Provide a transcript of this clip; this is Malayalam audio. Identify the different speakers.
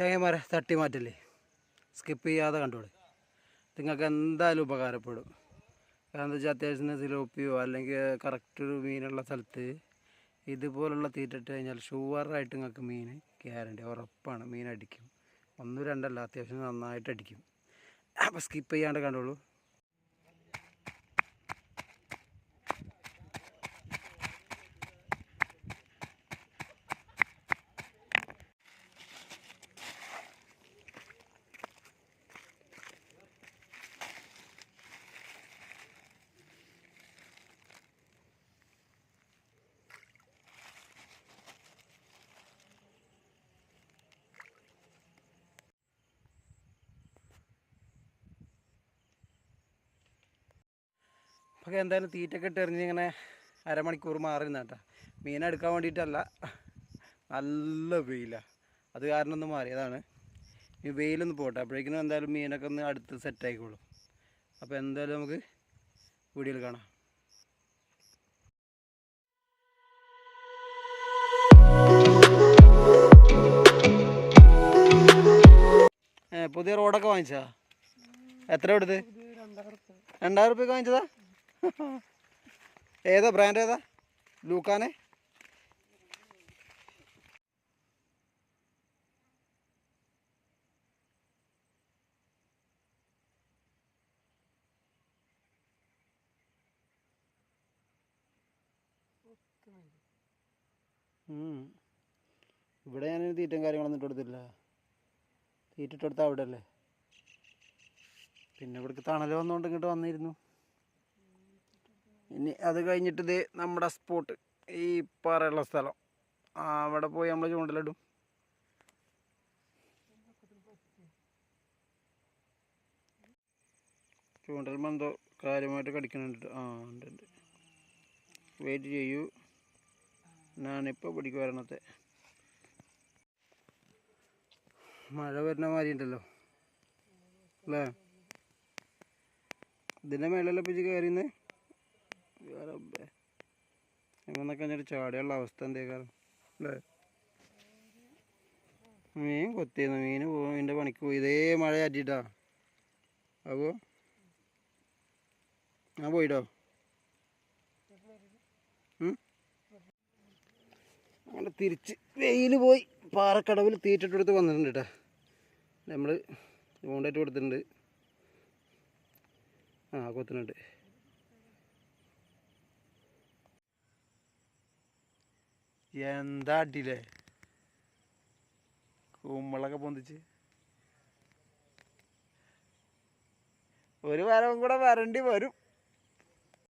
Speaker 1: ചങ്ങന്മാരെ തട്ടി മാറ്റല്ലേ സ്കിപ്പ് ചെയ്യാതെ കണ്ടോളി. നിങ്ങൾക്ക് എന്തായാലും ഉപകാരപ്പെടും. കാരണം എന്താ വെച്ചാൽ അത്യാവശ്യത്തിന് സിലോപ്പിയോ അല്ലെങ്കിൽ കറക്റ്റ് ഒരു മീനുള്ള സ്ഥലത്ത് ഇതുപോലുള്ള തീറ്റ ഇട്ട് കഴിഞ്ഞാൽ ഷുവറായിട്ട് നിങ്ങൾക്ക് മീൻ ഗ്യാരണ്ടി ഉറപ്പാണ്. മീൻ അടിക്കും ഒന്നും രണ്ടല്ല അത്യാവശ്യം നന്നായിട്ട് അടിക്കും. അപ്പോൾ സ്കിപ്പ് ചെയ്യാണ്ട് കണ്ടോളൂ. അപ്പോൾ എന്തായാലും തീറ്റൊക്കെ ഇട്ട് എറിഞ്ഞ് ഇങ്ങനെ അരമണിക്കൂർ മാറി നിന്നാട്ടാ മീനെടുക്കാൻ വേണ്ടിയിട്ടല്ല നല്ല വെയിലാണ് അത് കാരണം ഒന്ന് മാറിയതാണ്. ഈ വെയിലൊന്ന് പോട്ടെ. അപ്പോഴേക്കിനും എന്തായാലും മീനൊക്കെ ഒന്ന് അടുത്ത് സെറ്റ് ആയിക്കോളും. അപ്പോൾ എന്തായാലും നമുക്ക് വീഡിയോയിൽ കാണാം. പുതിയ റോഡൊക്കെ വാങ്ങിച്ചാ എത്ര എടുത്ത് രണ്ടായിരം റുപ്യക്ക് വാങ്ങിച്ചതാ? ഏതാ ബ്രാൻഡ് ഏതാ? ലൂക്കാനെ. ഇവിടെ ഞാൻ തീറ്റയും കാര്യങ്ങളൊന്നും ഇട്ട് കൊടുത്തില്ല തീറ്റ ഇട്ട് കൊടുത്താൽ അവിടെ അല്ലേ പിന്നെ ഇവിടേക്ക് തണൽ വന്നുകൊണ്ട് ഇങ്ങോട്ട് വന്നിരുന്നു. ഇനി അത് കഴിഞ്ഞിട്ട് ഇത് നമ്മുടെ സ്പോട്ട് ഈ പാറയുള്ള സ്ഥലം. അവിടെ പോയി നമ്മൾ ചൂണ്ടലിടും. ചൂണ്ടൽ എന്തോ കാര്യമായിട്ട് കടിക്കുന്നുണ്ട്. ആ ഉണ്ട് ഉണ്ട്. വെയിറ്റ് ചെയ്യൂ. ഞാനിപ്പോൾ പിടിക്കും വരണത്തെ. മഴ വരുന്ന മാതിരി ഉണ്ടല്ലോ. അല്ലേ? ഇതിന്റെ മേലല്ലേ പിച്ച് കയറിയെന്ന് കഴിഞ്ഞിട്ട് ചാടിയുള്ള അവസ്ഥ എന്തേക്കാരം? അല്ലേ മീൻ കൊത്തിയിരുന്നു മീൻ പോകും എന്റെ പണിക്ക് പോയി. ഇതേ മഴ ആറ്റിട്ടാ അപ്പോൾ ഞാൻ പോയിട്ടോ? അങ്ങനെ തിരിച്ച് വെയിൽ പോയി. പാറക്കടവിൽ തീറ്റിട്ടെടുത്ത് വന്നിട്ടുണ്ട് കേട്ടോ നമ്മൾ കോണ്ടാക്ട് കൊടുത്തിട്ടുണ്ട്. ആ കൊത്തുന്നുണ്ട് എന്താ അടിയില്ലേ കുമ്പളൊക്കെ പൊന്തിച്ച്. ഒരു വരവും കൂടെ വരണ്ടി വരും.